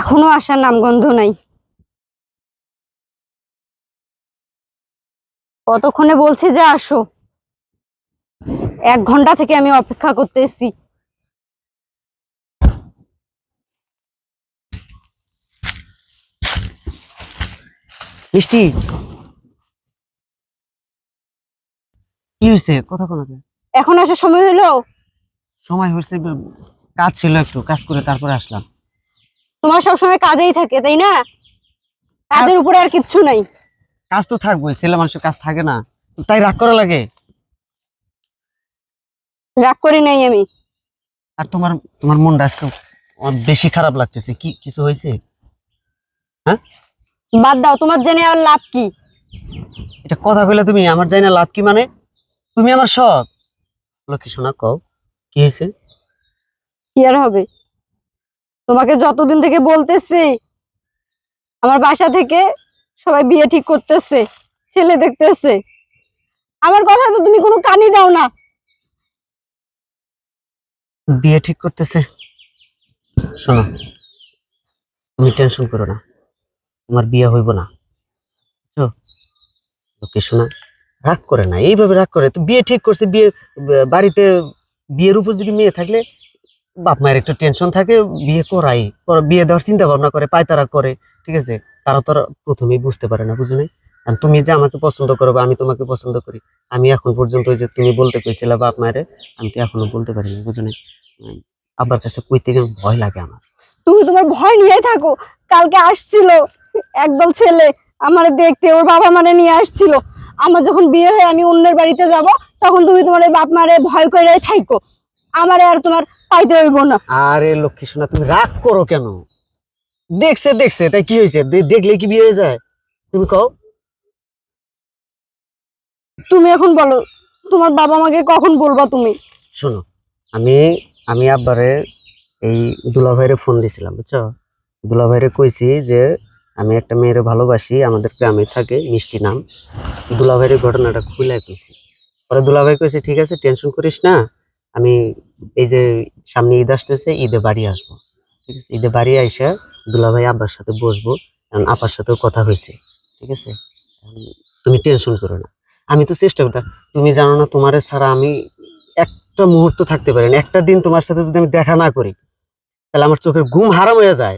এখনও আসার নামগন্ধ নাই। কতক্ষণে বলছি যে আসো। এক ঘণ্টা থেকে আমি অপেক্ষা করতেছি। মিষ্টি। কি হয়েছে কথা কোনো? এখন আসার সময় হলো সময় হয়েছে কাজ ছিল একটু কাজ করে তারপরে আসলাম। তোমার সবসময় কাজেই থাকে তাই না? কাজের উপরে আর কিচ্ছু নাই। কাজ তো থাকবোই ছেলে মানুষের কাজ থাকে না। তাই রাগ করা লাগে? রাগ করি নাই আমি। আর তোমার তোমার মনটা আজকে বেশি খারাপ লাগতেছে কি কিছু হয়েছে? বাদ দাও তোমার জেনে আর লাভ কি? এটা কথা কইলে তুমি আমার জানি না লাভ কি মানে? তুমি আমার সব লক্ষ্মী শোনা কও কি হয়েছে? কি আর হবে? তোমাকে যতদিন থেকে বলতেছি, আমার বাসা থেকে সবাই বিয়ে ঠিক করতেছে, ছেলে দেখতেছে। আমার কথা তো তুমি কোনো কানই দাও না। বিয়ে ঠিক করতেছে? শোনো, তুমি টেনশন করো না। তোমার বিয়ে হইব না। ওকে শোনা, রাগ করে না। এইভাবে রাগ করে। তো বিয়ে ঠিক করছে, বিয়ে, বাড়িতে বিয়ের উপযোগী মেয়ে থাকলে বাপ মায়ের একটু টেনশন থাকে, বিয়ে করাই বিয়ে দেওয়ার চিন্তা ভাবনা করে, পায়তারা করে, ঠিক আছে? তারা তো প্রথমেই বুঝতে পারে না বুঝো নাই আর তুমি যে আমাকে পছন্দ করো আমি তোমাকে পছন্দ করি। আমি এখন পর্যন্ত ওই যে তুমি বলতে কইছিলে বাপ মায়ের, আমি তো এখনও বলতে পারি না বুঝো নাই আব্বার কাছে কইতে গেলে ভয় লাগে আমার। তুমি তোমার ভয় নিয়ে থাকো, কালকে আসছিল একদল ছেলে, আমার দেখতে ওর বাবা মানে নিয়ে আসছিল। আমার যখন বিয়ে হয়ে, আমি অন্যের বাড়িতে যাব, তখন তুমি তোমার বাপ মারে ভয় করে থাইকো। আমারে আর তোমার পাইতে হইব না। আরে লক্ষ্মী সোনা তুমি রাগ করো কেন? দেখছে দেখছে তাই কি হয়েছে? দেখলে কি বিয়ে হয়ে যায়? তুমি কও। তুমি এখন বলো তোমার বাবা মাকে কখন বলবা তুমি? শোনো আমি আমি আব্বারে এই দুলাভাইরে ফোন দিছিলাম বুঝছ? দুলাভাইরে কইছি যে আমি একটা মেয়েরে ভালোবাসি আমাদের গ্রামে থাকে মিষ্টি নাম। দুলা দুলাভাইয়ের ঘটনাটা খুলে কইছি। পরে দুলাভাই কইছে ঠিক আছে টেনশন করিস না আমি এই যে সামনে ঈদ আসতেছে, ঈদে বাড়ি আসব। ঠিক আছে? ঈদে বাড়ি আইসা দুলাভাই আব্বার সাথে বসবো, কারণ আপার সাথেও কথা হয়েছে। ঠিক আছে? তুমি টেনশন করো না। আমি তো চেষ্টা করতাম, তুমি জানো না তোমার ছাড়া আমি একটা মুহূর্ত থাকতে পারি না। একটা দিন তোমার সাথে যদি আমি দেখা না করি, তাহলে আমার চোখের ঘুম হারাম হয়ে যায়।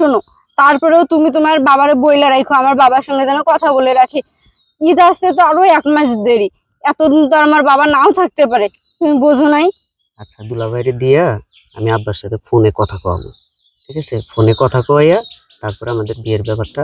শোনো, তারপরেও তুমি তোমার বাবারে বইলা রাখো আমার বাবার সঙ্গে যেন কথা বলে রাখি। ঈদ আসতে তো আরও এক মাস দেরি। এতদিন তো আমার বাবা নাও থাকতে পারে তুমি বোঝো নাই। আচ্ছা দুলাভাইরে দিয়া আমি আব্বার সাথে ফোনে কথা কওয়াবো ঠিক আছে? ফোনে কথা কইয়া তারপরে আমাদের বিয়ের ব্যাপারটা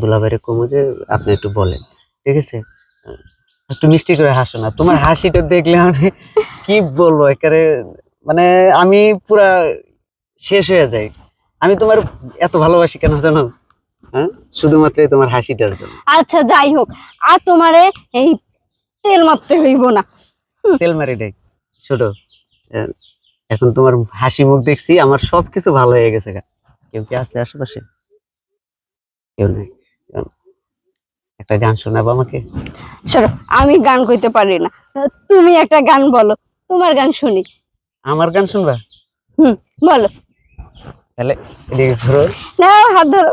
দুলাভাইরে কমু যে আপনি একটু বলেন ঠিক আছে? একটু মিষ্টি করে হাসো না তোমার হাসিটা দেখলে আমি কি বলব একারে মানে আমি পুরা শেষ হয়ে যাই। আমি তোমার এত ভালোবাসি কেন জানো? হ্যাঁ? শুধুমাত্র তোমার হাসিটার জন্য। আচ্ছা যাই হোক আর তোমারে এই তেল মারতে হইব না। তেল মারি দেখ ছোট এখন তোমার হাসি মুখ দেখছি আমার সব কিছু ভালো হয়ে গেছে গা। কেউ কি আছে আশেপাশে? কেউ নেই। একটা গান শোনাবো আমাকে? সরো আমি গান কইতে পারি না। তুমি একটা গান বলো তোমার গান শুনি। আমার গান শুনবা? হুম বলো। তাহলে এদিকে ঘুরো। না হাত ধরো।